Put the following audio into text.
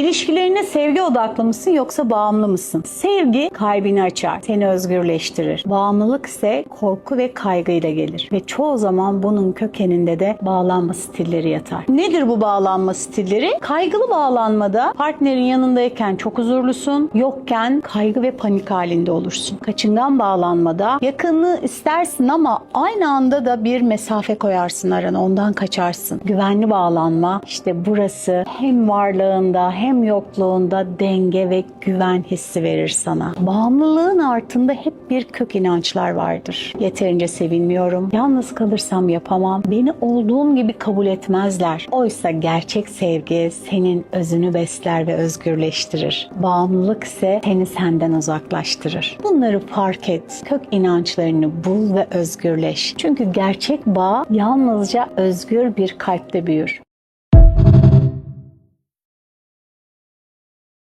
İlişkilerine sevgi odaklı mısın yoksa bağımlı mısın? Sevgi kalbini açar, seni özgürleştirir. Bağımlılık ise korku ve kaygıyla gelir. Ve çoğu zaman bunun kökeninde de bağlanma stilleri yatar. Nedir bu bağlanma stilleri? Kaygılı bağlanmada partnerin yanındayken çok huzurlusun, yokken kaygı ve panik halinde olursun. Kaçıngan bağlanmada yakınlığı istersin ama aynı anda da bir mesafe koyarsın arana, ondan kaçarsın. Güvenli bağlanma işte burası hem varlığında hem yokluğunda denge ve güven hissi verir sana. Bağımlılığın altında hep bir kök inançlar vardır. Yeterince sevilmiyorum, yalnız kalırsam yapamam, beni olduğum gibi kabul etmezler. Oysa gerçek sevgi senin özünü besler ve özgürleştirir. Bağımlılık ise seni senden uzaklaştırır. Bunları fark et, kök inançlarını bul ve özgürleş. Çünkü gerçek bağ yalnızca özgür bir kalpte büyür.